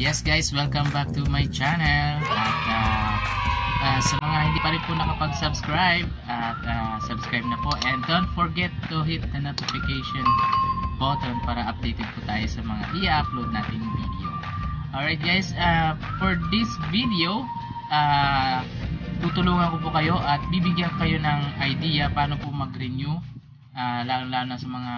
Yes guys, welcome back to my channel at ah, ah, sa mga hindi pa rin po nakapag-subscribe at ah, subscribe na po and don't forget to hit the notification button para updated po tayo sa mga i-upload nating video. Alright guys, ah, for this video, ah, tutulungan ko po kayo at bibigyan kayo ng idea paano po mag-renew ah, lalo-lalo na sa mga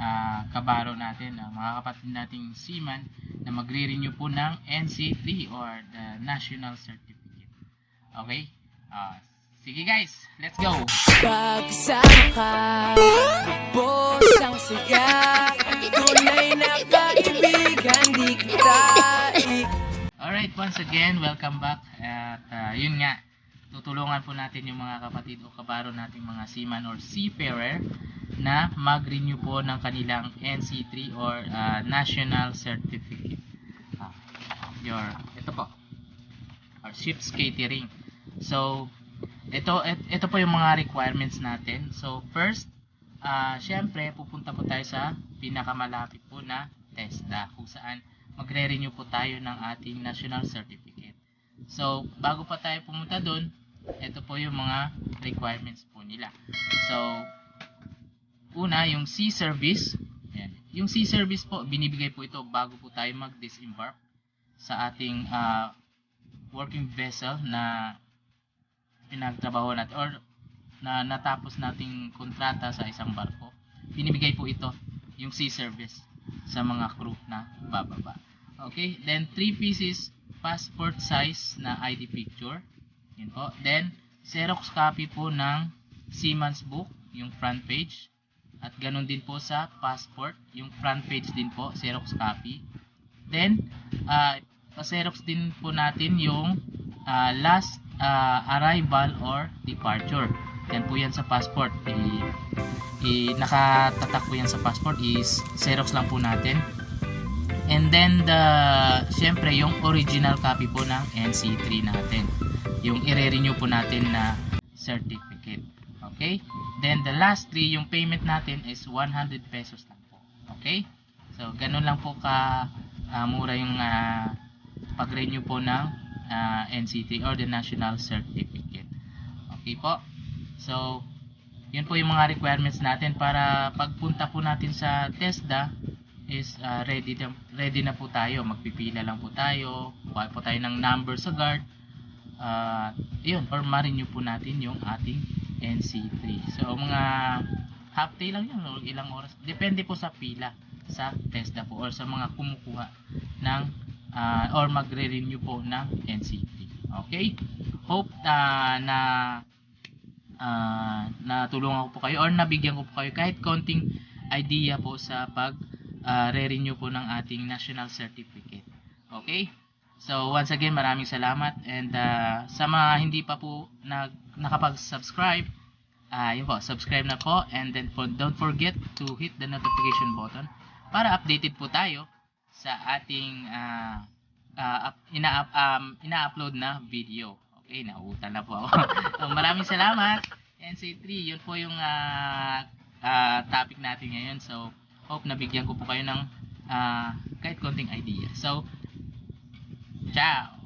ah, kabaro natin, ah, mga kapatid nating seaman na magre-renew po ng NC3 or the National Certificate. Okay? Ah, sige guys, let's go! Pagsama ka, boss ang saya Tunay na kaibigan, di kita Alright, once again, welcome back. At ah, yun nga, tutulungan po natin yung mga kapatid o kabaro nating mga seaman or seafarer na mag-renew po ng kanilang NC3 or ah, National Certificate. Ah, your, ito po, or ship's catering. So, ito, et- ito po yung mga requirements natin. So, first, ah syempre, pupunta po tayo sa pinakamalapit po na TESDA kung saan magre-renew po tayo ng ating national certificate. So, bago pa tayo pumunta doon, ito po yung mga requirements po nila. So, una, yung sea service. Yan. Yung sea service po, binibigay po ito bago po tayo mag-disembark sa ating ah, working vessel na pinagtrabaho natin or na natapos nating kontrata sa isang barko. Binibigay po ito yung sea service sa mga crew na bababa. Okay, then 3 pieces passport size na ID picture. Yun po. Then Xerox copy po ng Seaman's book, yung front page. At ganun din po sa passport, yung front page din po, Xerox copy. Then, uh, pa-Xerox din po natin yung ah, last ah, arrival or departure. Yan po yan sa passport. I, i, nakatatak po yan sa passport is Xerox lang po natin. And then, the, syempre, yung original copy po ng NC3 natin. Yung i-renew po natin na certificate. Okay? Then, the last three, yung payment natin is 100 pesos lang po. Okay? So, ganun lang po ka ah, mura yung ah, pag-renew po ng ah, NC3 or the National Certificate. Okay po? So, yun po yung mga requirements natin para pagpunta po natin sa TESDA is ah, ready, na, ready na po tayo. Magpipila lang po tayo. Kuha po tayo ng number sa guard. Ah, yun, or ma-renew po natin yung ating NC3. So, mga half day lang yun, or ilang oras. Depende po sa pila sa TESDA po or sa mga kumukuha ng ah, or magre-renew po ng NC3. Okay? Hope ah, na ah, natulungan ko po kayo or nabigyan ko po kayo kahit konting idea po sa pag ah, re-renew po ng ating national certificate. Okay? So once again, maraming salamat and ah, sa mga hindi pa po nag nakapag-subscribe, ah yun po, subscribe na po and then po, don't forget to hit the notification button para updated po tayo sa ating ah, up- ina um, ina-upload na video. Okay, nauutan na po ako. so, maraming salamat. NC3, yun po yung ah, ah, topic natin ngayon. So, hope nabigyan ko po kayo ng ah, kahit konting idea. So, ciao!